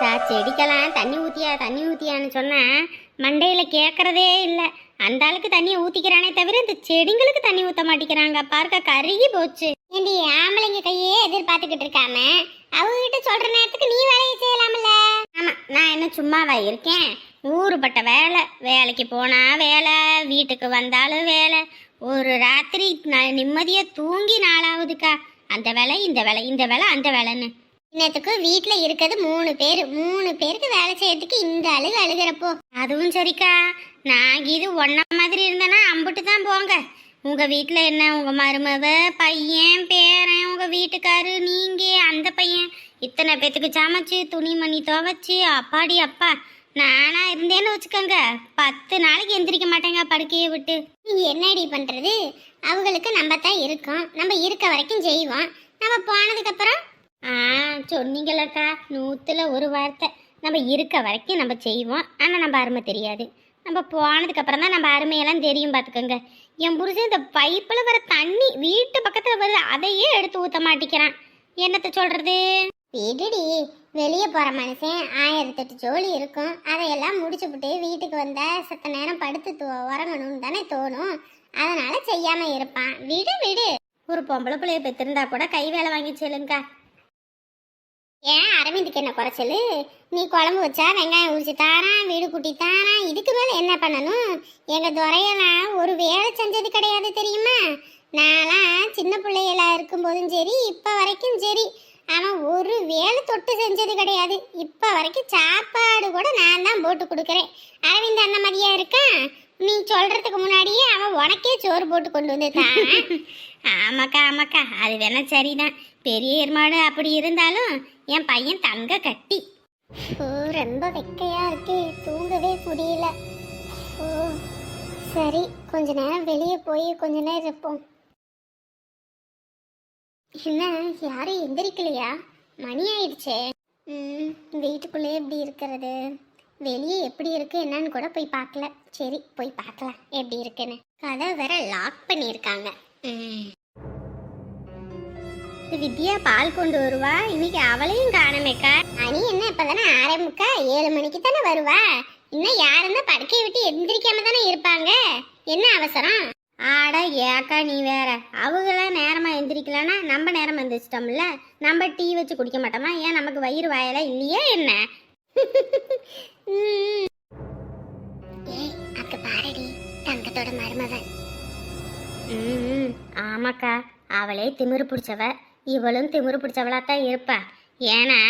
சா- செடிக்கெல்லாம் தண்ணி ஊத்தியா தண்ணி ஊத்தியான்னு சொன்னா மண்டையில கேட்கறதே இல்லை. அந்த ஆளுக்கு தண்ணியை ஊத்திக்கிறானே தவிர இந்த செடிங்களுக்கு தண்ணி ஊத்த மாட்டேங்கிறாங்க. பார்க்க கருகி போச்சு. ஏண்டி ஆம்பளைங்க கையே எதிர்பார்த்துக்கிட்டு இருக்காம அவங்ககிட்ட சொல்ற நேரத்துக்கு நீ வேலையை செய்யலாம்ல? ஆமா நான் என்ன சும்மாவா இருக்கேன். ஊருப்பட்ட வேலை. வேலைக்கு போனா வேலை வீட்டுக்கு வந்தாலும் வேலை. ஒரு ராத்திரி நான் நிம்மதியா தூங்கி நாளாவதுக்கா அந்த வேலை இந்த வேலை இந்த வேலை அந்த வேலைன்னு. இன்னத்துக்கு வீட்டில் இருக்கிறது மூணு பேர். மூணு பேருக்கு வேலை செய்யறதுக்கு இந்த அழுகு அழுகிறப்போ. அதுவும் சரிக்கா. நான் இது ஒன்ன மாதிரி இருந்தேன்னா அம்புட்டு தான் போங்க. உங்க வீட்டில் என்ன? உங்க மருமவ பையன் பேரன் உங்க வீட்டுக்காரு நீங்க அந்த பையன். இத்தனை பேத்துக்கு சமைச்சு துணிமணி துவைச்சு அப்பாடி அப்பா. நானா இருந்தேன்னு வச்சுக்கோங்க. பத்து நாளைக்கு எந்திரிக்க மாட்டேங்க படுக்கையை விட்டு. என்னடி பண்றது? அவங்களுக்கு நம்ம தான் இருக்கோம். நம்ம இருக்க வரைக்கும் செய்வோம். நம்ம போனதுக்கு அப்புறம் ஆ சொன்னீங்களக்கா. நூத்துல ஒரு வார்த்தை. நம்ம இருக்க வரைக்கும் நம்ம செய்வோம். ஆனால் நம்ம அருமை தெரியாது. நம்ம போனதுக்கு அப்புறம் தான் நம்ம அருமையெல்லாம் தெரியும் பார்த்துக்கோங்க என் புருஷன் இந்த பைப்பில் வர தண்ணி வீட்டு பக்கத்தில் வருது அதையே எடுத்து ஊற்ற மாட்டேங்கிறான் என்னத்த சொல்றது? விடுடி. வெளியே போகிற மனுஷன் ஆயிரத்தெட்டு ஜோலி இருக்கும். அதையெல்லாம் முடிச்சுப்புட்டு வீட்டுக்கு வந்தா சத்த நேரம் படுத்து உறங்கணும்னு தானே தோணும். அதனால செய்யாம இருப்பான். விடு விடு. ஒரு பொம்பளை பிள்ளைய பெற்றிருந்தா கூட கை வேலை வாங்கி செல்லுங்க ஏன் அரவிந்துக்கு என்ன குறைச்சலு? நீ குழம்பு வச்சா வெங்காயம் உரிச்சு தாரான் வீடு கூட்டி தாரான். இதுக்கு மேலே என்ன பண்ணணும்? எங்கள் துறையெல்லாம் ஒரு வேலை செஞ்சது கிடையாது தெரியுமா? நான்லாம் சின்ன பிள்ளைகளா இருக்கும்போதும் சரி இப்போ வரைக்கும் சரி. அவன் ஒரு வேலை தொட்டு செஞ்சது கிடையாது. இப்போ வரைக்கும் சாப்பாடு கூட நான் தான் போட்டு கொடுக்குறேன். அரவிந்த் அந்த மாதிரியா இருக்கான் நீ சொல்றதுக்கு முன்னாடியே அவன் உனக்கே சோறு போட்டு கொண்டு வந்துட்டான். ஆமாக்கா ஆமாக்கா அது வேணா சரிதான். பெரிய எருமாடு அப்படி இருந்தாலும் என் பையன் தங்க கட்டி. ஓ ரொம்ப வெக்கையா இருக்கு தூங்கவே முடியல. ஓ சரி கொஞ்ச நேரம் வெளியே போய் கொஞ்ச நேரம் இருப்போம். என்ன யாரும் எந்திரிக்கலையா? மணி ஆயிடுச்சே. ம் வீட்டுக்குள்ளே எப்படி இருக்கிறது? வெளியே எப்படி இருக்கு என்னன்னு கூட போய் பார்க்கல. சரி போய் பார்க்கலாம் எப்படி இருக்குன்னு. கதை வேற லாக் பண்ணியிருக்காங்க. வித்யா பால் கொண்டு வருவா. இன்னைக்கு அவளையும் காணமேக்கா அனி என்ன இப்பதானே ஆரம்பிக்கா? ஏழு மணிக்கு தானே வருவா. இன்னும் யாருன்னா படுக்கையை விட்டு எந்திரிக்காம தானே இருப்பாங்க? என்ன அவசரம்? ஆடா ஏக்கா நீ வேற. அவங்களாம் நேரமா எந்திரிக்கலன்னா நம்ம நேரம் எந்திரிச்சிட்டோம்ல. நம்ம டீ வச்சு குடிக்க மாட்டோமா? ஏன் நமக்கு வயிறு வாயல இல்லையே என்ன? தங்கத்தோட மருமகன். ம் ஆமாக்கா. அவளே திமிரு பிடிச்சவ. இவளும் திமிரு பிடிச்சவளா தான் இருப்பா. ஏன்னா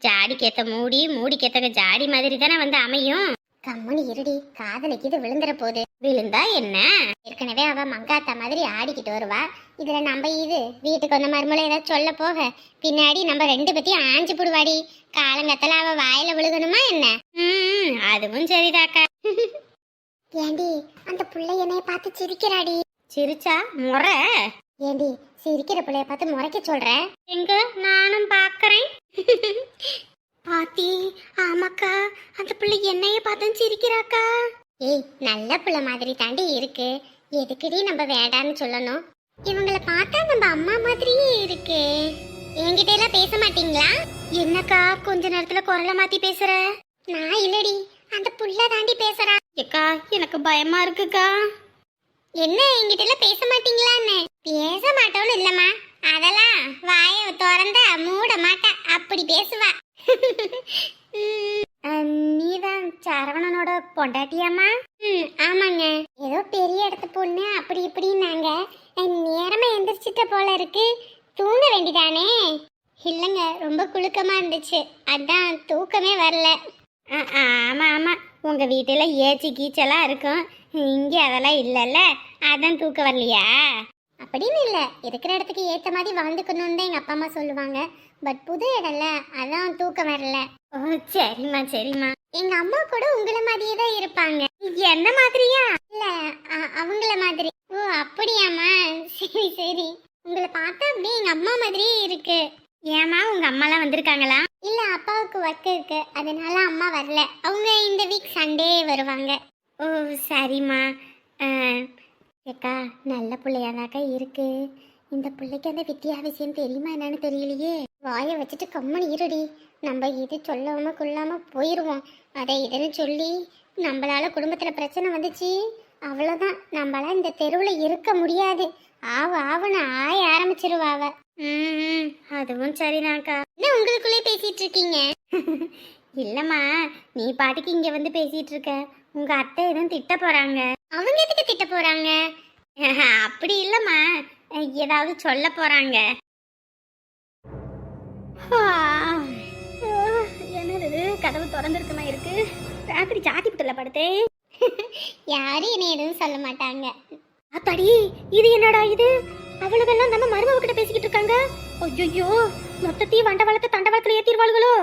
ஜாடிக்கேத்த மூடி மூடிக்கேத்த ஜாடி மாதிரி தானே வந்து அமையும். கம்முனு இருடி காதலிக்கு இது விழுந்துற போகுது விழுந்தா என்ன? ஏற்கனவே அவ மங்காத்தா மாதிரி ஆடிக்கிட்டு வருவா. இதுல நம்ம இது வீட்டுக்கு வந்த மருமலை ஏதாவது சொல்ல போக. பின்னாடி நம்ம ரெண்டு பத்தியும் ஆஞ்சு போடுவாடி. காலங்கத்துல அவ வாயில விழுகணுமா என்ன? ம் அதுவும் சரிதாக்கா. ஏண்டி அந்த புள்ள என்னைய பார்த்து சிரிக்கிறாடி? சிரிச்சா? முறை. ஏண்டி சிரிக்கிற பிள்ளைய பார்த்து முறைக்க சொல்ற? எங்க? நானும் பாக்குறேன். பாத்தி ஆமாக்கா. அந்த பிள்ளை என்னைய பார்த்து சிரிக்கிறாக்கா? ஏய் நல்ல பிள்ளை மாதிரி தாண்டி இருக்கு. எதுக்குடி நம்ம வேண்டான்னு சொல்லணும்? இவங்கள பார்த்தா நம்ம அம்மா மாதிரியே இருக்கு. என்கிட்ட எல்லாம் பேச மாட்டீங்களா? என்னக்கா கொஞ்ச நேரத்துல குரலை மாத்தி பேசுற? நான் இல்லடி அந்த புள்ள தாண்டி பேசுறா. ஏக்கா எனக்கு பயமா இருக்குக்கா. என்ன என்கிட்ட எல்லாம் பேச மாட்டீங்களான்னு? பேச மாட்டோம்னு இல்லம்மா. அதெல்லாம் வாயை திறந்தா மூட மாட்டா. அப்படி பேசுவா. நீதான் சரவணனோட பொண்டாட்டியாமா ம் ஆமாங்க. ஏதோ பெரிய இடத்து பொண்ணு அப்படி இப்படின்னாங்க. என் நேரமா எந்திரிச்சிட்ட போல இருக்கு. தூங்க வேண்டிதானே? இல்லைங்க ரொம்ப குலுக்கமா இருந்துச்சு. அதான் தூக்கமே வரல. ஆமா ஆமா. உங்க வீட்டுல ஏச்சி கீச்செல்லாம் இருக்கும். இங்கே அதெல்லாம் இல்லைல்ல. அதான் தூக்கம் வரலையா? அப்படின்னு இல்லை. இருக்கிற இடத்துக்கு ஏற்ற மாதிரி வாழ்ந்துக்கணும்னு தான் எங்கள் அப்பா அம்மா சொல்லுவாங்க. பட் புது இடம்ல அதான் தூக்கம் வரல. ஓ சரிம்மா சரிம்மா. எங்க அம்மா கூட உங்களை மாதிரியே தான் இருப்பாங்க. என்ன மாதிரியா? இல்ல அவங்கள மாதிரி. ஓ அப்படியாம்மா. சரி சரி. உங்களை பார்த்தா அப்படியே எங்க அம்மா மாதிரியே இருக்கு. ஏமா உங்க அம்மாலாம் வந்திருக்காங்களா? இல்ல அப்பாவுக்கு ஒர்க் இருக்கு. அதனால அம்மா வரல. அவங்க இந்த வீக் சண்டே வருவாங்க. ஓ சரிம்மா. ஏக்கா நல்ல பிள்ளையாதாக்கா இருக்கு. இந்த பிள்ளைக்கு அந்த வித்தியா விஷயம் தெரியுமா என்னன்னு தெரியலையே. வாயை வச்சுட்டு கம்மன் இருடி. நம்ம இது சொல்லாம கொள்ளாம போயிடுவோம் அதை இதுன்னு சொல்லி நம்மளால குடும்பத்துல பிரச்சனை வந்துச்சு. அவ்வளோதான் நம்மளால இந்த தெருவில் இருக்க முடியாது. ஆவ ஆவன்னு ஆய ஆரம்பிச்சிருவாவ ம் அதுவும் சரிதான்க்கா. என்ன உங்களுக்குள்ளே பேசிட்டு இருக்கீங்க? இல்லம்மா நீ பாட்டுக்கு இங்க வந்து பேசிட்டு இருக்க. உங்க அத்தை எதுவும் திட்ட போறாங்க. அவங்க எதுக்கு திட்ட போறாங்க? அப்படி இல்லம்மா. ஏதாவது சொல்ல போறாங்க. என்னது கதவு திறந்திருக்குமா இருக்கு. ராத்திரி ஜாதி புட்டல படுத்தேன் யாரும் என்னை எதுவும் சொல்ல மாட்டாங்க. அத்தாடி இது என்னடா இது? அவளுகெல்லாம் நம்ம மருமவ கிட்ட பேசிக்கிட்டு இருக்காங்க. ஐயோ மொத்தத்தையும் வண்டவாளத்தை தண்டவாளத்துல ஏத்திடுவாளுகளோ?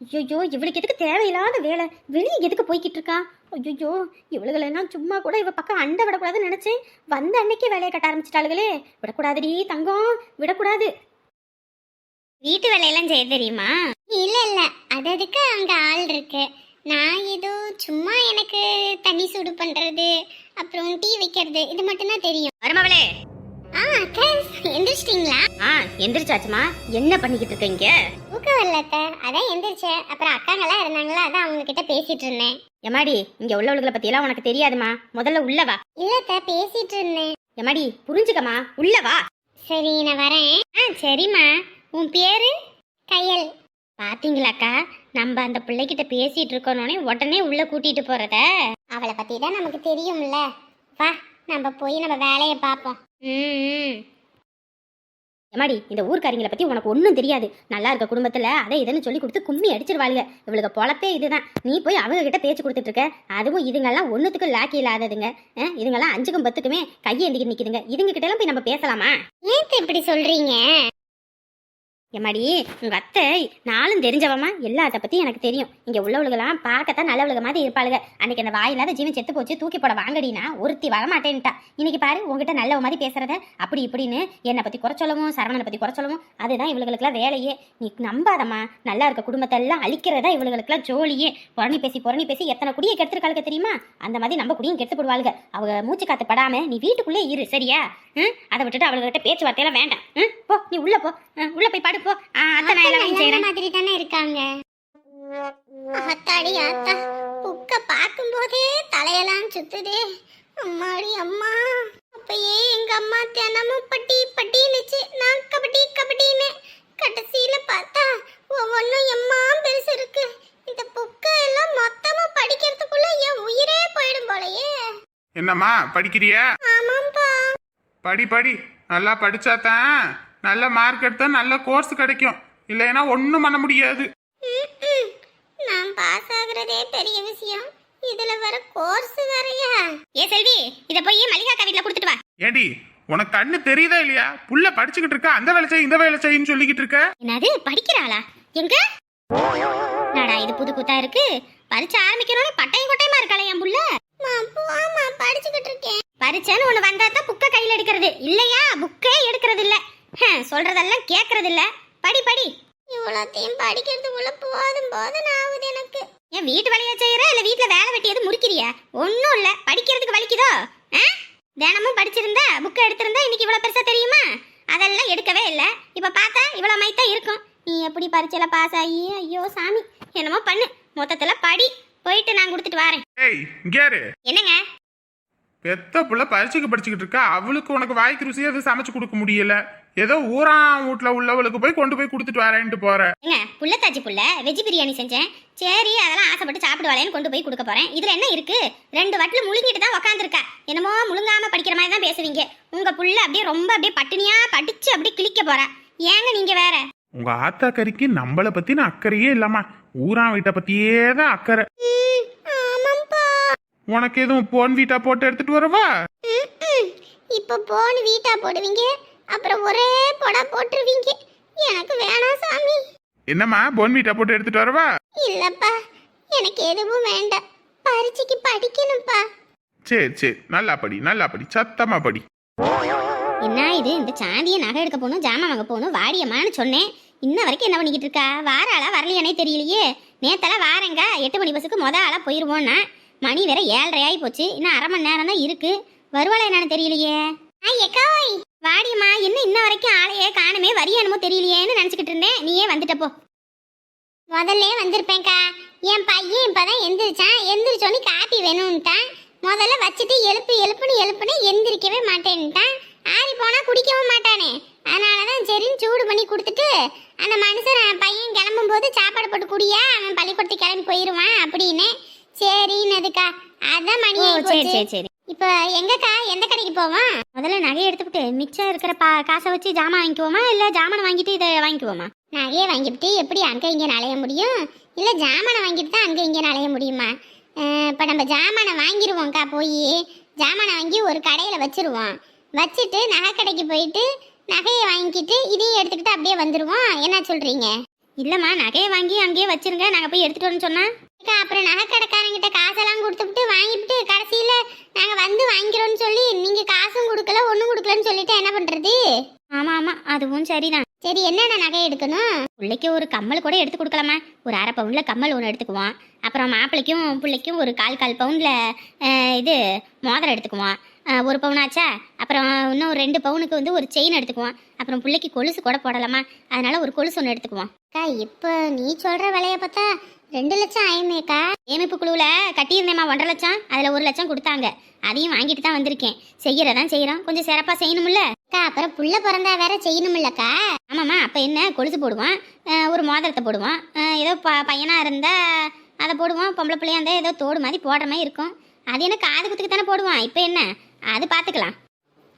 ஐயோ இவளுக்கு எதுக்கு தேவையில்லாத வேலை? வெளியே எதுக்கு போய்கிட்டு இருக்கா? ஐயோ இவளுகளெல்லாம் சும்மா கூட இவ பக்கம் அண்டை விடக்கூடாதுன்னு நினைச்சேன். வந்த அன்னைக்கே வேலையை கட்ட ஆரம்பிச்சிட்டாளுகளே. விடக்கூடாதுடி தங்கம் விடக்கூடாது. வீட்டு வேலையெல்லாம் செய்ய தெரியுமா? இல்ல இல்ல. அது அதுக்கு அங்க ஆள் இருக்கு. நான் ஏதோ சும்மா எனக்கு தண்ணி சூடு பண்றது அப்புறம் டீ வைக்கிறது இது மட்டும் தான் தெரியும். மருமவளே ஆ அக்கா எந்திரிச்சிட்டீங்களா? ஆ எந்திரிச்சாச்சுமா என்ன பண்ணிக்கிட்டு இருக்கீங்க தூக்கம் வரல அத்தை. அதான் எந்திரிச்சேன் அப்புறம் அக்காங்கெல்லாம் இருந்தாங்களா? அதான் அவங்க கிட்ட பேசிட்டு இருந்தேன். எமாடி இங்க உள்ளவளுகளை பத்தி எல்லாம் உனக்கு தெரியாதுமா. முதல்ல உள்ள வா. பேசிட்டு இருந்தேன். எமாடி புரிஞ்சுக்கமா உள்ள வா. சரி நான் வரேன். ஆ சரிம்மா. உன் பேரு? கையல். பாத்தீங்களாக்கா நம்ம அந்த பிள்ளைகிட்ட பேசிட்டு இருக்கோனே உடனே உள்ள கூட்டிட்டு போறத? அவளை பத்தி தான் நமக்கு தெரியும்ல. வா. நம்ம போய் நம்ம வேலையை பார்ப்போம். ம் இந்த ஊர்க்காரிங்களை பத்தி உனக்கு ஒன்றும் தெரியாது. நல்லா இருக்க குடும்பத்துல அதை இதுன்னு சொல்லி கொடுத்து கும்மி அடிச்சிருவாளுங்க. இவளுக்கு பொழப்பே இதுதான். நீ போய் அவங்க கிட்ட பேச்சு கொடுத்துட்டு இருக்க. அதுவும் இதுங்கெல்லாம் ஒன்றுத்துக்கும் லாக்கி இல்லாததுங்க. இதுங்கெல்லாம் அஞ்சுக்கும் பத்துக்குமே கையேந்திக்கிட்டு நிக்குதுங்க. இதுங்க கிட்ட எல்லாம் போய் நம்ம பேசலாமா? ஏன் இப்படி சொல்றீங்க? எம்மாடி உங்க அத்தை நாளும் தெரிஞ்சவமா எல்லாத்த பத்தி எனக்கு தெரியும். இங்க உள்ளவளுகெல்லாம் பார்க்கத்தான் நல்லவளுக மாதிரி இருப்பாளுங்க அன்னைக்கு அந்த வாயில்லாத ஜீவன் செத்து போச்சு தூக்கி போட வாங்கடினா ஒருத்தி வர மாட்டேன்ட்டா இன்னைக்கு பாரு உங்ககிட்ட நல்லவ மாதிரி பேசுறத அப்படி இப்படின்னு என்னை பத்தி குறை சொல்லவும் சரவணனை பத்தி குறை சொல்லவும் அதுதான் இவளுகளுக்குலாம் வேலையே. நீ நம்பாதம்மா. நல்லா இருக்க குடும்பத்தை எல்லாம் அழிக்கிறதா இவளுகளுக்குலாம் ஜோலியே. புரணி பேசி புரணி பேசி எத்தனை குடியை கெடுத்துருக்காளுங்க தெரியுமா? அந்த மாதிரி நம்ம குடியும் கெடுத்து போடுவாளுங்க அவங்க மூச்சு காத்து படாம நீ வீட்டுக்குள்ளே இரு சரியா? அதை விட்டுட்டு அவளுகிட்ட பேச்சுவார்த்தையெல்லாம் வேண்டாம். போ நீ உள்ள போ. உள்ள போய் பாடு. போ ஆ, அத்தை நான் எல்லாம் செய்யறேன் மாதிரி தானே இருக்காங்க. அத்தாடி அத்தா புக்க பார்க்கும்போதே தலையெல்லாம் சுத்துதே. அம்மாடி அம்மா. அப்பயே எங்க அம்மா தினமும் பட்டி பட்டின்னுச்சு நான் கபடி கபடின்னு கடைசியில பார்த்தா ஒவ்வொன்றும் எம்மா பெருசு இருக்கு. இந்த புக்க எல்லாம் மொத்தமா படிக்கிறதுக்குள்ள என் உயிரே போயிடும் போலயே. என்னம்மா படிக்கிறியா? ஆமாப்பா படி படி. நல்லா படிச்சாதான் நல்ல மார்க் எடுத்தா நல்ல கோர்ஸ் கிடைக்கும். இல்லைன்னா ஒன்றும் பண்ண முடியாது. நான் பாஸ் ஆகுறதே பெரிய விஷயம். இதுல வர கோர்ஸ் வேறயா? ஏ செல்வி இத போய் மல்லிகா வீட்ல கொடுத்துட்டு வா. ஏடி உனக்கு கண்ணு தெரியுதா இல்லையா? புள்ள படிச்சுக்கிட்டு இருக்க அந்த வேலை செய் இந்த வேலை செய்யின்னு சொல்லிக்கிட்டு இருக்க? என்னது படிக்கிறாளா? எங்க? நாடா இது புது கூத்தா இருக்கு? பரிச்சை ஆரம்பிக்கிறோன்னு பட்டையும் கொட்டையுமா இருக்காளே என் புள்ள. படிச்சுக்கிட்டு இருக்கேன். பரிச்சைன்னு ஒண்ணு வந்தா தான் புக்கை கையில எடுக்கிறது. இல்லையா? புக்கே எடுக்கிறது இல்ல. சொல்றதெல்லாம் கேக்குறது இல்ல படி படி. இவ்வளோத்தையும் படிக்கிறதுக்குள்ள போதும் போதும் ஆகுது எனக்கு. என் வீட்டு வேலையா செய்யற? இல்ல வீட்ல வேலை வெட்டி எதுவும் முறிக்கிறியா ஒன்னும் இல்ல. படிக்கிறதுக்கு வலிக்குதோ? தினமும் படிச்சிருந்தா புக்கை எடுத்திருந்தா இன்னைக்கு இவ்வளவு பெருசா தெரியுமா? அதெல்லாம் எடுக்கவே இல்ல. இப்ப பார்த்தா இவ்வளவு மைத்தா இருக்கும். நீ எப்படி பரீட்சையில பாஸ் ஆகி ஐயோ சாமி. என்னமோ பண்ணு. மொத்தத்துல படி. போயிட்டு நான் கொடுத்துட்டு வரேன். என்னங்க? பெத்த புள்ள பரிச்சுக்கு படிச்சுக்கிட்டு இருக்கா? அவளுக்கு உனக்கு வாய்க்கு ருசியா எதுவும் சமைச்சு கொடுக்க முடியல. ஏதோ ஊரா வீட்டுல உள்ளவளுக்கு போய் கொண்டு போய் கொடுத்துட்டு வரேன்ட்டு போற. ஏங்க புள்ளத்தாச்சி புள்ள வெஜ் பிரியாணி செஞ்சேன். சரி அதெல்லாம் ஆசைப்பட்டு சாப்பிடுவாளேன்னு கொண்டு போய் கொடுக்க போறேன். இதுல என்ன இருக்கு? ரெண்டு வட்டில முழுங்கிட்டு தான் உக்காந்துருக்கா. என்னமோ முழுங்காம படிக்கிற மாதிரி தான் பேசுவீங்க. உங்க புள்ள அப்படியே ரொம்ப அப்படியே பட்டினியா படிச்சு அப்படியே கிழிக்க போறா. ஏங்க நீங்க வேற? உங்க ஆத்தா கறிக்கு நம்மளை பத்தின அக்கறையே இல்லாமா ஊரா வீட்டை பத்தியே தான் அக்கறை. உனக்கு எதுவும் போன் வீட்டா போட்டு எடுத்துட்டு வரவா? இப்போ போன் வீட்டா போடுவீங்க அப்புறம் ஒரே பொடா போட்டுருவீங்க. எனக்கு வேணாம் சாமி. என்னம்மா போன் வீட்டா போட்டு எடுத்துட்டு வரவா? இல்லப்பா எனக்கு எதுவும் வேண்டாம். பரீட்சைக்கு படிக்கணும்ப்பா. சரி சரி. நல்லா படி நல்லா படி. சத்தமா படி. என்ன இது? இந்த சாந்தியை நகை எடுக்க போகணும் ஜாமான் வாங்க போகணும் வாடியம்மான்னு சொன்னேன். இன்ன வரைக்கும் என்ன பண்ணிக்கிட்டு இருக்கா? வார ஆளா வரலையானே தெரியலையே. நேத்தெல்லாம் வாரேங்க. எட்டு மணி பஸ்ஸுக்கு மொத ஆளா போயிருவோன்னா மணி வேற ஏழரை ஆகி போச்சு. இன்னும் அரை மணி நேரம் தான் இருக்கு. வருவாளா என்னன்னு தெரியலையே. எக்கோய் வாடியம்மா என்ன இன்ன வரைக்கும் ஆளையே காணுமே வரியா என்னமோ தெரியலையேன்னு நினச்சிக்கிட்டு இருந்தேன். நீயே வந்துட்ட போ. முதல்ல வந்திருப்பேன்க்கா. என் பையன் இப்பதான் எந்திரிச்சான். எந்திரிச்சோன்னு காப்பி வேணும்ட்டான். முதல்ல வச்சுட்டு எழுப்பு எழுப்புன்னு எழுப்புன்னு எந்திரிக்கவே மாட்டேன்ட்டான். ஆறி போனா குடிக்கவும் மாட்டானே. அதனாலதான் சரின்னு சூடு பண்ணி கொடுத்துட்டு அந்த மனுஷன் பையன் கிளம்பும் போது சாப்பாடு போட்டு குடியா? அவன் பள்ளிக்கூடத்துக்கு கிளம்பி போயிருவான் அப்படின்னு. சரின்னதுக்கா அதான் மணி சரி. சரி சரி. இப்போ எங்கக்கா? எந்த கடைக்கு போவோம்? முதல்ல நகையை எடுத்துக்கிட்டு மிச்சம் இருக்கிற பா காசை வச்சு ஜாமான் வாங்கிக்குவோமா? இல்லை ஜாமான் வாங்கிட்டு இதை வாங்கிக்குவோமா? நகையை வாங்கிட்டு எப்படி அங்கே இங்கே நலைய முடியும்? இல்லை ஜாமானை வாங்கிட்டு தான் அங்கே இங்கே நலைய முடியுமா? இப்போ நம்ம ஜாமானை வாங்கிடுவோம்க்கா போய் ஜாமானை வாங்கி ஒரு கடையில் வச்சிருவோம். வச்சுட்டு நகை கடைக்கு போயிட்டு நகையை வாங்கிட்டு இதையும் எடுத்துக்கிட்டு அப்படியே வந்துடுவோம் என்ன சொல்கிறீங்க இல்லைம்மா நகையை வாங்கி அங்கேயே வச்சிருங்க. நாங்கள் போய் எடுத்துகிட்டு வரோன்னு சொன்னா? அக்கா அப்புறம் நகை கடைக்காரங்கிட்ட காசெல்லாம் கொடுத்துட்டு வாங்கிட்டு கடைசியில் நாங்கள் வந்து வாங்கிக்கிறோம்னு சொல்லி நீங்கள் காசும் கொடுக்கல ஒன்றும் கொடுக்கலன்னு சொல்லிட்டு என்ன பண்ணுறது ஆமாம் ஆமாம் அதுவும் சரிதான். சரி என்னென்ன நகை எடுக்கணும்? பிள்ளைக்கு ஒரு கம்மல் கூட எடுத்து கொடுக்கலாமா ஒரு அரை பவுனில் கம்மல் ஒன்று எடுத்துக்குவோம் அப்புறம் மாப்பிள்ளைக்கும் பிள்ளைக்கும் ஒரு கால் கால் பவுனில் இது மோதிரம் எடுத்துக்குவோம் ஒரு பவுன் ஆச்சா? அப்புறம் இன்னும் ஒரு ரெண்டு பவுனுக்கு வந்து ஒரு செயின் எடுத்துக்குவோம் அப்புறம் பிள்ளைக்கு கொலுசு கூட போடலாமா? அதனால ஒரு கொலுசு ஒன்று எடுத்துக்குவோம் அக்கா இப்போ நீ சொல்கிற விலையை பார்த்தா ரெண்டு லட்சம் ஆயுமேக்கா சேமிப்பு குழுவில் கட்டியிருந்தேம்மா ஒன்றரை லட்சம். அதில் ஒரு லட்சம் கொடுத்தாங்க. அதையும் வாங்கிட்டு தான் வந்திருக்கேன். செய்யறதான் செய்கிறோம் கொஞ்சம் சிறப்பாக செய்யணும்ல? அக்கா அப்புறம் புள்ள பிறந்தா வேற செய்யணும்லக்கா. ஆமாம்மா அப்போ என்ன? கொலுசு போடுவான். ஒரு மோதிரத்தை போடுவான். ஏதோ ப பையனாக இருந்தால் அதை போடுவான். பொம்பளை பிள்ளையா இருந்தால் ஏதோ தோடு மாதிரி போடுற மாதிரி இருக்கும். அது என்ன காது குத்துக்கு தானே போடுவான். இப்போ என்ன? அது பார்த்துக்கலாம்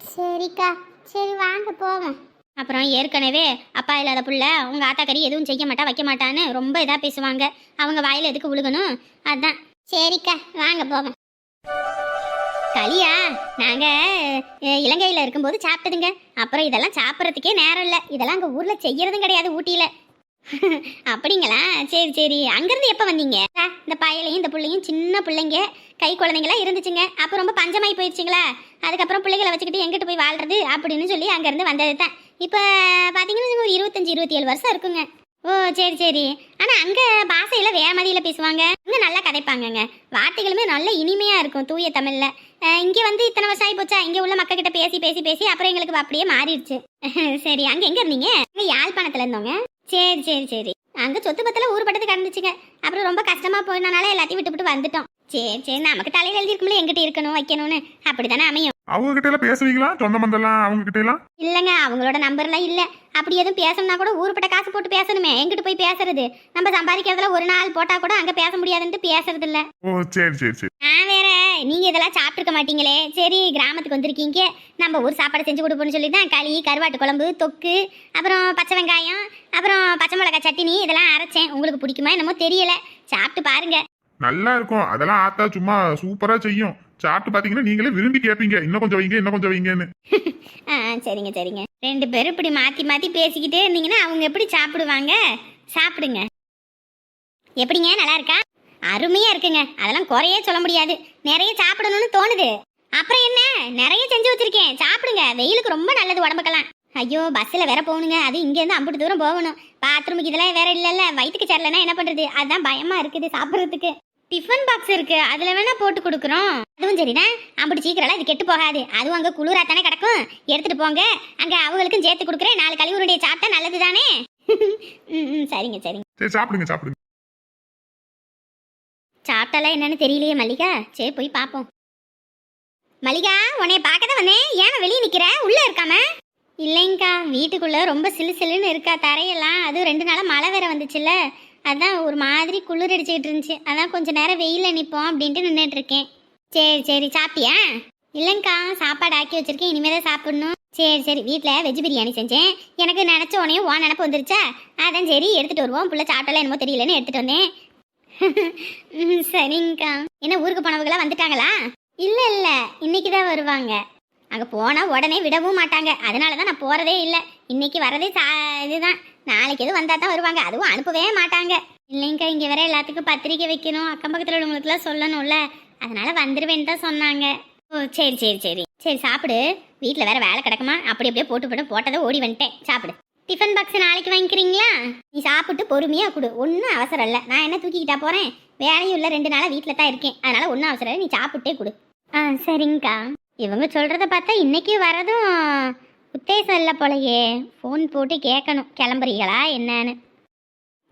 சரிக்கா. சரி வாங்க போவோம். அப்புறம் ஏற்கனவே அப்பா இல்லாத புள்ள உங்கள் ஆத்தாக்கறி எதுவும் செய்ய மாட்டா வைக்க மாட்டான்னு ரொம்ப இதாக பேசுவாங்க. அவங்க வாயில் எதுக்கு விழுகணும் அதான். சரிக்கா வாங்க போவோம். களியா நாங்கள் இலங்கையில் இருக்கும்போது சாப்பிட்டதுங்க. அப்புறம் இதெல்லாம் சாப்பிட்றதுக்கே நேரம் இல்லை. இதெல்லாம் அங்கே ஊரில் செய்யறதும் கிடையாது ஊட்டியில். அப்படிங்களா? சரி சரி. அங்கேருந்து எப்போ வந்தீங்க? இந்த பயலையும் இந்த பிள்ளையும் சின்ன பிள்ளைங்க கை குழந்தைங்களா இருந்துச்சுங்க. அப்போ ரொம்ப பஞ்சமாயி போயிடுச்சுங்களா அதுக்கப்புறம் பிள்ளைகளை வச்சுக்கிட்டு எங்கிட்டு போய் வாழ்றது அப்படின்னு சொல்லி அங்கேருந்து வந்தது தான். இப்போ பார்த்தீங்கன்னா ஒரு இருபத்தஞ்சி இருபத்தி ஏழு வருஷம் இருக்குங்க. ஓ சரி சரி. ஆனால் அங்கே பாசையில் வேமதியில் பேசுவாங்க. இன்னும் நல்லா கதைப்பாங்கங்க. வார்த்தைகளுமே நல்ல இனிமையாக இருக்கும் தூய தமிழில். இங்கே வந்து இத்தனை வருஷம் ஆகி போச்சா? இங்கே உள்ள மக்கள்கிட்ட பேசி பேசி பேசி அப்புறம் எங்களுக்கு அப்படியே மாறிடுச்சு. சரி அங்கே எங்கே இருந்தீங்க? அங்கே யாழ்ப்பாணத்தில் இருந்தோங்க சரி சரி சரி. அங்கே சொத்து பத்தில் ஊர் பட்டது கிடந்துச்சுங்க அப்புறம் ரொம்ப கஷ்டமாக போயினால எல்லாத்தையும் விட்டு விட்டு வந்துட்டோம். சரி சரி நமக்கு தலையில் எழுதிருக்கும்ல எங்கிட்ட இருக்கணும் வைக்கணும்னு. அப்படி தானே அமையும். அவங்க கிட்ட எல்லாம் பேசுவீங்களா? சொந்த பந்தெல்லாம் அவங்க கிட்ட எல்லாம்? இல்லைங்க அவங்களோட நம்பர்லாம் இல்லை. அப்படி எதுவும் பேசணும்னா கூட ஊருப்பட்ட காசு போட்டு பேசணுமே. எங்கிட்டு போய் பேசுறது? நம்ம சம்பாதிக்கிறதுல ஒரு நாள் போட்டால் கூட அங்கே பேச முடியாதுன்ட்டு பேசுறது இல்ல ஓ சரி சரி சரி. நான் வேற நீங்க இதெல்லாம் சாப்பிட்டுருக்க மாட்டீங்களே. சரி கிராமத்துக்கு வந்திருக்கீங்க. நம்ம ஊர் சாப்பாடு செஞ்சு கொடுப்போம்னு சொல்லி தான் களி கருவாட்டு குழம்பு தொக்கு அப்புறம் பச்சை வெங்காயம் அப்புறம் பச்சை மிளகாய் சட்னி இதெல்லாம் அரைச்சேன். உங்களுக்கு பிடிக்குமா என்னமோ தெரியல. சாப்பிட்டு பாருங்க. நல்லா இருக்கும். அதெல்லாம் ஆத்தா சும்மா சூப்பரா செய்யும். சாப்பிட்டு பாத்தீங்கன்னா நீங்களே விரும்பி கேட்பீங்க இன்னும் கொஞ்சம் வைங்க இன்னும் கொஞ்சம் வைங்கன்னு. ஆ சரிங்க சரிங்க. ரெண்டு பேரும் இப்படி மாற்றி மாற்றி பேசிக்கிட்டே இருந்தீங்கன்னா அவங்க எப்படி சாப்பிடுவாங்க? சாப்பிடுங்க. எப்படிங்க? நல்லா இருக்கா? அருமையாக இருக்குங்க. அதெல்லாம் குறையே சொல்ல முடியாது. நிறைய சாப்பிடணும்னு தோணுது. அப்புறம் என்ன? நிறைய செஞ்சு வச்சிருக்கேன். சாப்பிடுங்க. வெயிலுக்கு ரொம்ப நல்லது உடம்புக்கெல்லாம். ஐயோ பஸ்ஸில் வேற போகணுங்க. அது இங்கேருந்து அம்புட்டு தூரம் போகணும். பாத்ரூமுக்கு இதெல்லாம் வேற இல்லைல்ல. வயிற்றுக்கு சேரலன்னா என்ன பண்ணுறது அதுதான் பயமாக இருக்குது சாப்பிட்றதுக்கு. டிஃபன் பாக்ஸ் இருக்கு. அதில் வேணா போட்டு கொடுக்குறோம். அதுவும் சரிதான் அம்புட்டு சீக்கிரம்லாம் இது கெட்டு போகாது. அதுவும் அங்கே குளிரா தானே கிடக்கும். எடுத்துட்டு போங்க. அங்கே அவங்களுக்கும் சேர்த்து கொடுக்குறேன். நாலு கழிவுருடைய சாப்பிட்டா நல்லது தானே? ம் ம், சரிங்க சரிங்க. சரி சாப்பிடுங்க சாப்பிடுங்க. சாப்பிட்டாலாம் என்னன்னு தெரியலையே மல்லிகா. சரி போய் பார்ப்போம் மல்லிகா உன்னை பார்க்க தான் வந்தேன். ஏன் வெளியே நிற்கிற உள்ளே இருக்காம? இல்லைங்கக்கா வீட்டுக்குள்ளே ரொம்ப சிலு சிலுன்னு இருக்கா தரையெல்லாம். அதுவும் ரெண்டு நாளாக மழை வேற வந்துச்சுல்ல. அதான் ஒரு மாதிரி குளிர் அடிச்சுக்கிட்டு இருந்துச்சு அதான் கொஞ்சம் நேரம் வெயிலில் நிற்போம் அப்படின்ட்டு நின்றுட்டு இருக்கேன் சரி சரி சாப்பிட்டியா? இல்லைங்கக்கா சாப்பாடு ஆக்கி வச்சுருக்கேன் இனிமேல் தான் சாப்பிடணும். சரி சரி வீட்டில் வெஜ் பிரியாணி செஞ்சேன். எனக்கு நினச்ச உடனே ஓ நினப்பு வந்துருச்சா? அதான் சரி எடுத்துகிட்டு வருவோம். புள்ள சாப்பிட்டலாம் என்னமோ தெரியலன்னு எடுத்துகிட்டு வந்தேன். சரிங்கக்கா என்ன ஊருக்கு போனவங்களாம் வந்துட்டாங்களா? இல்லை இல்லை இன்னைக்கு தான் வருவாங்க. அங்கே போனால் உடனே விடவும் மாட்டாங்க. அதனால தான் நான் போகிறதே இல்லை. இன்னைக்கு வரதே சா இதுதான். நாளைக்கு எதுவும் வந்தால் தான் வருவாங்க. அதுவும் அனுப்பவே மாட்டாங்க. இல்லைங்க இங்கே வர எல்லாத்துக்கும் பத்திரிக்கை வைக்கணும். அக்கம் பக்கத்தில் உள்ளவங்களுக்குலாம் சொல்லணும்ல. அதனால வந்துடுவேன்னு தான் சொன்னாங்க. ஓ சரி சரி சரி. சரி சாப்பிடு. வீட்டில் வேற வேலை கிடக்குமா? அப்படி அப்படியே போட்டு போட்டு போட்டதை ஓடி வந்துட்டேன். சாப்பிடு. டிஃபன் பாக்ஸ் நாளைக்கு வாங்கிக்கிறீங்களா? நீ சாப்பிட்டு பொறுமையாக கொடு. ஒன்றும் அவசரம் இல்லை. நான் என்ன தூக்கிக்கிட்டா போகிறேன் வேலையும் இல்லை. ரெண்டு நாளாக வீட்டில் தான் இருக்கேன். அதனால ஒன்றும் அவசரம் இல்லை. நீ சாப்பிட்டே கொடு. ஆ சரிங்கக்கா. இவங்க சொல்கிறத பார்த்தா இன்றைக்கி வரதும் உத்தேசம் இல்லை போலயே. ஃபோன் போட்டு கேட்கணும் கிளம்புறீங்களா என்னன்னு.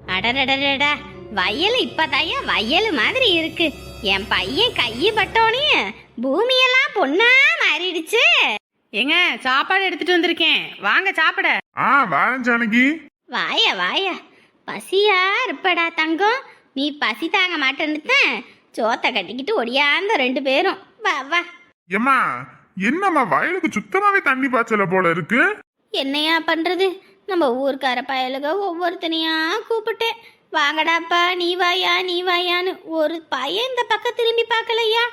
அடடடடடா. வயல் இப்பதாயா? வயல் மாதிரி இருக்கு. என் பையன் கையை பட்டோனே. பூமியெல்லாம் பொண்ணா மாறிடுச்சு. ஏங்க சாப்பாடு எடுத்துட்டு வந்திருக்கேன். வாங்க சாப்பிட. ஆ வாரேன் ஜானகி. வாயா வாயா. பசியா இருப்படா தங்கம். நீ பசி தாங்க மாட்டேன்னு தான் சோத்தை கட்டிக்கிட்டு ஒடியாந்த ரெண்டு பேரும். வா வா. ஏம்மா என்னம்மா வயலுக்கு சுத்தமாவே தண்ணி பாய்ச்சல போல இருக்கு? என்னையா பண்றது? நம்ம ஊர்க்கார பயலுக ஒவ்வொருத்தனையா கூப்பிட்டேன். வாங்கடாப்பா நீ வாயா நீ வாயான்னு ஒரு பையன் இந்த பக்கம் திரும்பி பார்க்கலையா?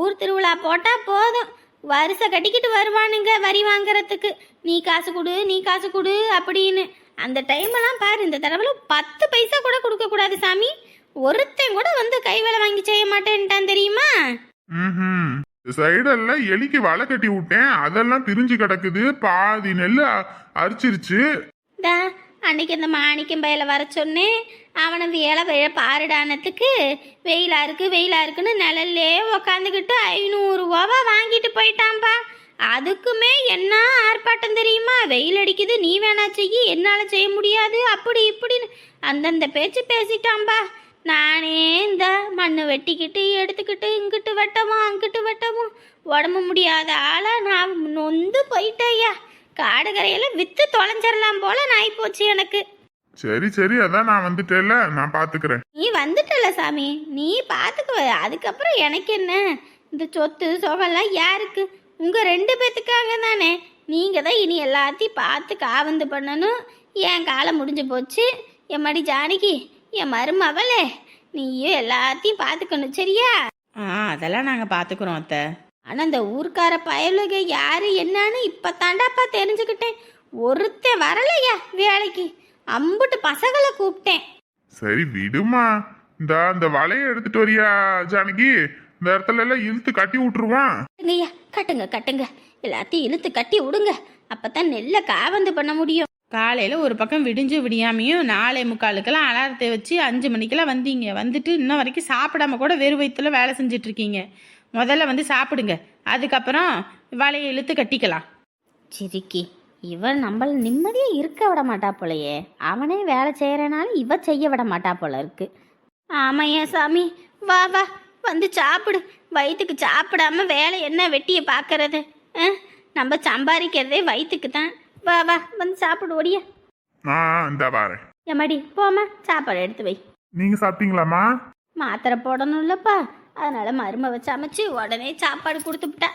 ஊர் திருவிழா போட்டா போதும். வரிசை கட்டிக்கிட்டு வருவானுங்க வரி வாங்குறதுக்கு. நீ காசு கொடு நீ காசு கொடு அப்படின்னு. அந்த டைம்லாம் பாரு இந்த தடவை பத்து பைசா கூட கொடுக்க கூடாது சாமி. ஒருத்தன் கூட வந்து கை வேலை வாங்கி செய்ய மாட்டேன்ட்டான் தெரியுமா? சைடெல்லாம் எலிக்கு வலை கட்டி விட்டேன். அதெல்லாம் பிரிஞ்சு கிடக்குது. பாதி நெல் அரிச்சிருச்சு. டா அன்னைக்கு இந்த மாணிக்கம் பையில வர சொன்னேன். அவனை வேலை வெய பாருடானத்துக்கு. வெயிலா இருக்கு வெயிலா இருக்குன்னு நிழல்லே உக்காந்துக்கிட்டு ஐநூறுரூவாவா வாங்கிட்டு போயிட்டான்பா. அதுக்குமே என்ன ஆர்ப்பாட்டம் தெரியுமா? வெயில் அடிக்குது நீ வேணா செய்யி என்னால் செய்ய முடியாது. அப்படி இப்படின்னு அந்தந்த பேச்சு பேசிட்டான்பா. நானே இந்த மண்ணு வெட்டிக்கிட்டு எடுத்துக்கிட்டு இங்கிட்டு வெட்டவும் அங்கிட்டு வெட்டவும் உடம்பு முடியாத ஆளா நான் நொந்து போயிட்டேயா காடு கரையில வித்து தொலைஞ்சிடலாம் போல நாய் போச்சு எனக்கு. சரி சரி அதான் நான் வந்துட்டேல நான் பாத்துக்கிறேன். நீ வந்துட்டல சாமி. நீ பார்த்துக்குவ அதுக்கப்புறம் எனக்கு என்ன? இந்த சொத்து சொகம்லாம் யாருக்கு? உங்க ரெண்டு பேத்துக்காக தானே. நீங்க தான் இனி எல்லாத்தையும் பார்த்து காவந்து பண்ணணும். என் காலம் முடிஞ்சு போச்சு. என் மடி ஜானகி என் மருமவளே நீயும் எல்லாத்தையும் பார்த்துக்கணும் சரியா? ஆ அதெல்லாம் நாங்க பாத்துக்கிறோம் அத்தை. ஆனால் இந்த ஊர்க்கார பயலுக யாரு என்னன்னு இப்போ தாண்டாப்பா தெரிஞ்சுக்கிட்டேன். ஒருத்தன் வரலையா வேலைக்கு? அம்புட்டு பசங்களை கூப்பிட்டேன். சரி விடுமா. இந்த அந்த வலைய எடுத்துட்டு வரியா ஜானகி? இந்த இடத்துல எல்லாம் இழுத்து கட்டி விட்டுருவான். ஐயா கட்டுங்க கட்டுங்க. எல்லாத்தையும் இழுத்து கட்டி விடுங்க. அப்பதான் நெல்லை காவந்து பண்ண முடியும். காலையில் ஒரு பக்கம் விடிஞ்சு விடியாமையும் நாலே முக்காலுக்கெல்லாம் அலாரத்தை வச்சு அஞ்சு மணிக்கெல்லாம் வந்தீங்க. வந்துட்டு இன்ன வரைக்கும் சாப்பிடாம கூட வெறும் வயிற்றுல வேலை செஞ்சிட்ருக்கீங்க. முதல்ல வந்து சாப்பிடுங்க. அதுக்கப்புறம் வலையை இழுத்து கட்டிக்கலாம். சிரிக்கி இவள் நம்மள நிம்மதியாக இருக்க விட மாட்டா போலையே. அவனே வேலை செய்கிறனால இவ செய்ய விட மாட்டா போல இருக்கு. ஆமையா சாமி வா வா வந்து சாப்பிடு. வயிற்றுக்கு சாப்பிடாம வேலை என்ன வெட்டியை பார்க்கறது ஆ? நம்ம சம்பாதிக்கிறதே வயிற்றுக்கு தான். வா வா வந்து சாப்பிடு ஓடியா. ஆ இந்த வாரேன் எம்மாடி போம்மா சாப்பாடு எடுத்து வை. நீங்க சாப்பிட்டீங்களாம்மா? மாத்திரை போடணும்லப்பா. அதனால மருமவ சமைச்சு உடனே சாப்பாடு கொடுத்துப்புட்டா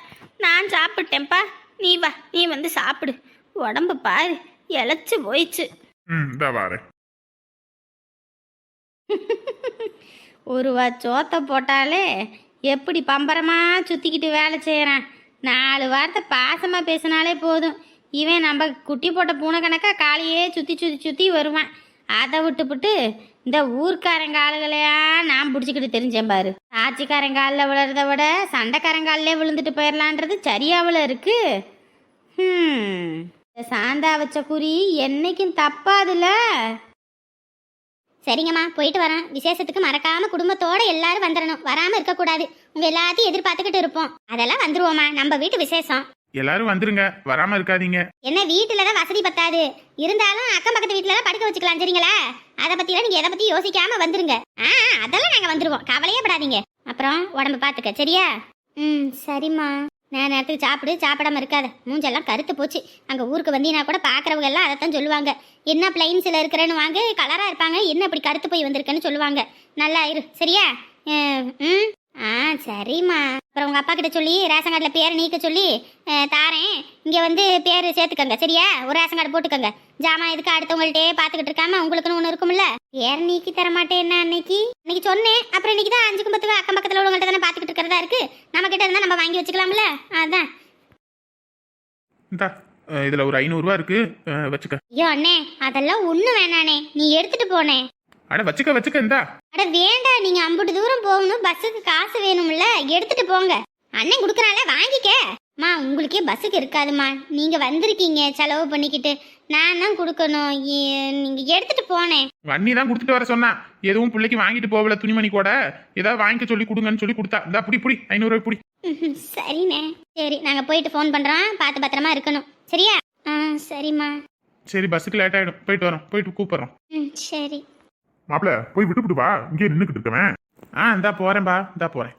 நான் சாப்பிட்டேன்ப்பா. நீ வா நீ வந்து சாப்பிடு. உடம்பு பாரு இழைச்சு போயிடுச்சு. ம் இந்த வாரேன் ஒரு வா சோத்தை போட்டாலே எப்படி பம்பரமா சுற்றிக்கிட்டு வேலை செய்கிறான் நாலு வார்த்தை பாசமாக பேசினாலே போதும். இவன் நம்ம குட்டி போட்ட பூனை கணக்காக காலையே சுற்றி சுற்றி சுற்றி வருவான். அதை விட்டுப்புட்டு இந்த ஊர்க்காரங்க ஆளுகளையா நான் பிடிச்சிக்கிட்டு தெரிஞ்சேன் பாரு. ஆட்சிக்காரங்காலில் விழுறத விட சண்டைக்காரங்காலே விழுந்துட்டு போயிடலான்றது சரியாவில் இருக்கு. இந்த சாந்தா வச்ச குறி என்னைக்கும் தப்பாதுல. சரிங்கம்மா போயிட்டு வரேன். விசேஷத்துக்கு மறக்காம குடும்பத்தோட எல்லாரும் வந்துடணும் வராம இருக்கக்கூடாது. உங்க எல்லாத்தையும் எதிர்பார்த்துக்கிட்டு இருப்போம். அதெல்லாம் வந்துருவோம்மா. நம்ம வீட்டு விசேஷம். எல்லாரும் வந்துருங்க வராம இருக்காதீங்க. என்ன வீட்டுல தான் வசதி பத்தாது. இருந்தாலும் அக்கம் பக்கத்து வீட்டுல படுக்க வச்சுக்கலாம் சரிங்களா? அதை பத்திலாம் நீங்க எதை பத்தி யோசிக்காம வந்துருங்க. ஆ அதெல்லாம் நாங்க வந்துருவோம். கவலையே படாதீங்க. அப்புறம் உடம்பு பாத்துக்க சரியா? ம் சரிம்மா. நான் நேரத்துக்கு சாப்பிடு சாப்பிடாம இருக்காத. மூஞ்செல்லாம் கருத்து போச்சு. அங்க ஊருக்கு வந்தீங்கன்னா கூட பாக்குறவங்க எல்லாம் அதைத்தான் சொல்லுவாங்க. என்ன பிளைன்ஸ்ல இருக்கிறேன்னு வாங்க கலரா இருப்பாங்க என்ன இப்படி கருத்து போய் வந்திருக்கேன்னு சொல்லுவாங்க. நல்லா இரு சரியா? ம்? ஆ சரிம்மா. அப்புறம் உங்க அப்பா கிட்ட சொல்லி ரேஷன் கார்டில் பேரை நீக்க சொல்லி அஹ், தாரேன். இங்கே வந்து பேர் சேர்த்துக்கங்க சரியா? ஒரு ரேஷன் கார்டு போட்டுக்கோங்க. ஜாமான் எதுக்கு அடுத்தவங்கள்ட்டே பார்த்துக்கிட்டு இருக்காம உங்களுக்குன்னு ஒன்று இருக்கும்ல? பேர் நீக்கி தர மாட்டேன்னா அன்னைக்கு? அன்னைக்கு சொன்னேன். அப்புறம் இன்னைக்கு தான் அஞ்சு கும்பத்துக்கு அக்கம் பக்கத்தில் உள்ளவங்கள்ட்ட தானே பார்த்துக்கிட்டு இருக்கிறதா இருக்கு? நம்ம கிட்ட இருந்தால் நம்ம வாங்கி வச்சுக்கலாம்ல? அதான். இந்தா இதுல ஒரு ஐநூறுரூவா இருக்கு. அஹ், வச்சுக்க. ஐயோ அண்ணே அதெல்லாம் ஒன்றும் வேணானே நீ எடுத்துட்டு போனே. அட வச்சுக்க வச்சுக்க இந்தா. அட வேண்டாம் நீங்க அம்புட்டு தூரம் போகணும். பஸ்ஸுக்கு காசு வேணும்ல எடுத்துட்டு போங்க. அண்ணன் கொடுக்குறான்ல வாங்கிக்க. மா உங்களுக்கே பஸ்ஸுக்கு இருக்காதுமா. நீங்க வந்திருக்கீங்க செலவு பண்ணிக்கிட்டு. நான் தான் கொடுக்கணும். நீங்க எடுத்துட்டு போனேன். வன்னி தான் கொடுத்துட்டு வர சொன்னா. எதுவும் பிள்ளைக்கு வாங்கிட்டு போகல துணிமணி கூட. ஏதாவது வாங்கிக்க சொல்லி கொடுங்கன்னு சொல்லி கொடுத்தா. இந்த புடி புடி ஐநூறு புடி. சரிண்ணே. சரி நாங்க போயிட்டு ஃபோன் பண்றோம். பார்த்து பத்திரமா இருக்கணும். சரியா? ஆ சரிம்மா. சரி பஸ்ஸுக்கு லேட் ஆயிடும். போயிட்டு வரோம். போயிட்டு கூப்பிடுறோம். ம் சரி. மாப்பிள போய் விட்டுவிட்டு வா. இங்கே நின்றுக்கிட்டு இருக்கவன். ஆ இந்தா போறேன்பா. இந்தா போறேன்.